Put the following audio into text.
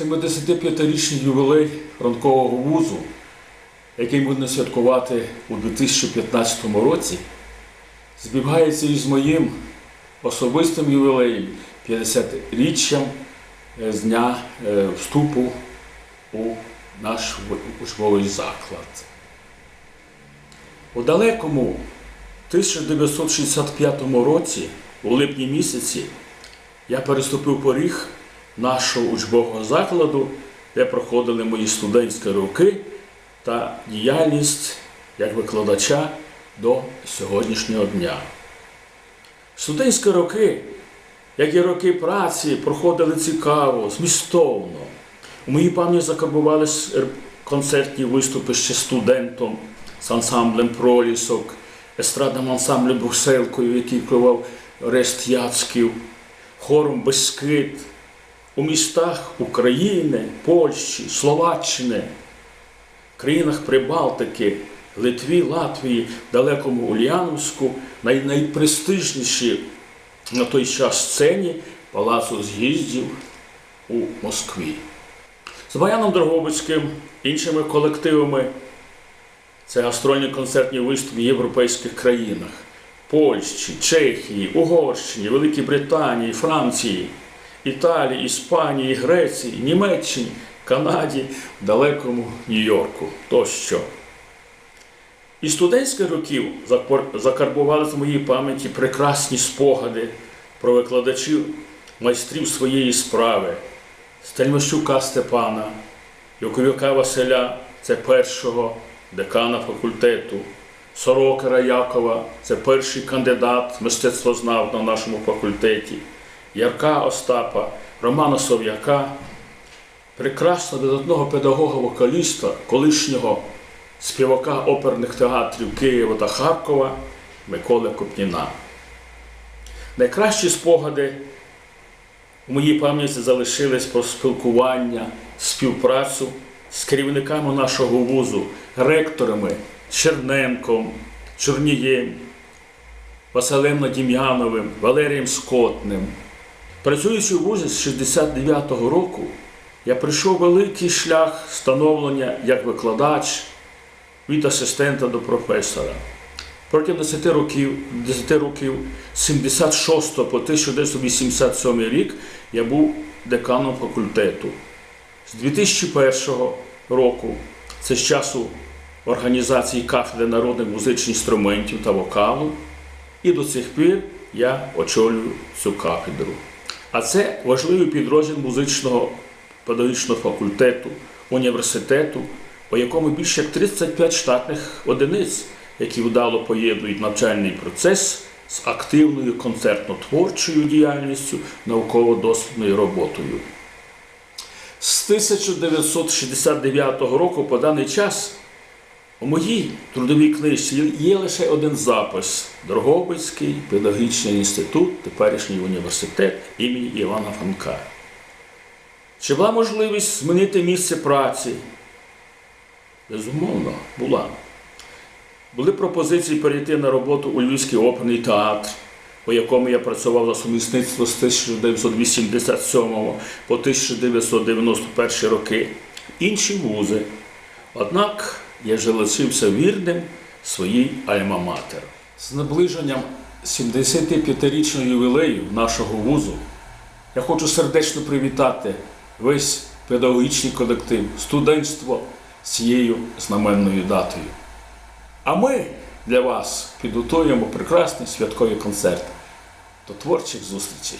75-річний ювілей ранкового вузу, який будемо святкувати у 2015 році, збігається із моїм особистим ювілеєм 50-річчям е, з дня е, вступу у наш учбовий заклад. У далекому 1965 році, у липні місяці, я переступив поріг нашого учбового закладу, де проходили мої студентські роки та діяльність як викладача до сьогоднішнього дня. Студентські роки, як і роки праці, проходили цікаво, змістовно. У моїй пам'яті закарбувались концертні виступи ще студентом з ансамблем Пролісок, естрадним ансамблем Брюсселкою, який вкривав Рест Яцьків, хором Бескид, у містах України, Польщі, Словаччини, країнах Прибалтики, Литві, Латвії, далекому Ульяновську, най- найпрестижніші на той час сцені Палацу з'їздів у Москві. З Баяном Дрогобицьким, іншими колективами це гастрольні концертні виступи в європейських країнах Польщі, Чехії, Угорщині, Великій Британії, Франції, Італії, Іспанії, Греції, Німеччині, Канаді, далекому Нью-Йорку тощо. І студентських років закарбували в моїй пам'яті прекрасні спогади про викладачів, майстрів своєї справи, Стельмощука Степана, Яковюка Василя, це першого декана факультету, Сорокера Якова, це перший кандидат мистецтвознав на нашому факультеті, Ярка Остапа, Романа Сов'яка, прекрасного видатного педагога-вокаліста, колишнього співака оперних театрів Києва та Харкова Миколи Копніна. Найкращі спогади у моїй пам'яті залишились про спілкування, співпрацю з керівниками нашого вузу, ректорами Черненком, Чорнієм, Василем Надім'яновим, Валерієм Скотним. Працюючи у вузі з 69-го року, я пройшов великий шлях становлення як викладач від асистента до професора. Протягом 10 років, 10 років 76 по 1987 рік я був деканом факультету. З 2001 року, це з часу організації кафедри народних музичних інструментів та вокалу, і до цих пір я очолюю цю кафедру. А це важливий підрозділ музичного педагогічного факультету, університету, у якому більше як 35 штатних одиниць, які вдало поєднують навчальний процес з активною концертно-творчою діяльністю, науково-дослідною роботою. З 1969 року по даний час у моїй трудовій книжці є лише один запис Дрогобицький педагогічний інститут, теперішній університет імені Івана Франка. Чи була можливість змінити місце праці? Безумовно, була. Були пропозиції перейти на роботу у Львівський оперний театр, у якому я працював за сумісництво з 1987 по 1991 роки, інші вузи. Однак я залишився вірним своїй альма-матер. З наближенням 75-річного ювілею нашого вузу я хочу сердечно привітати весь педагогічний колектив, студентство з цією знаменною датою. А ми для вас підготуємо прекрасний святковий концерт. До творчих зустрічей!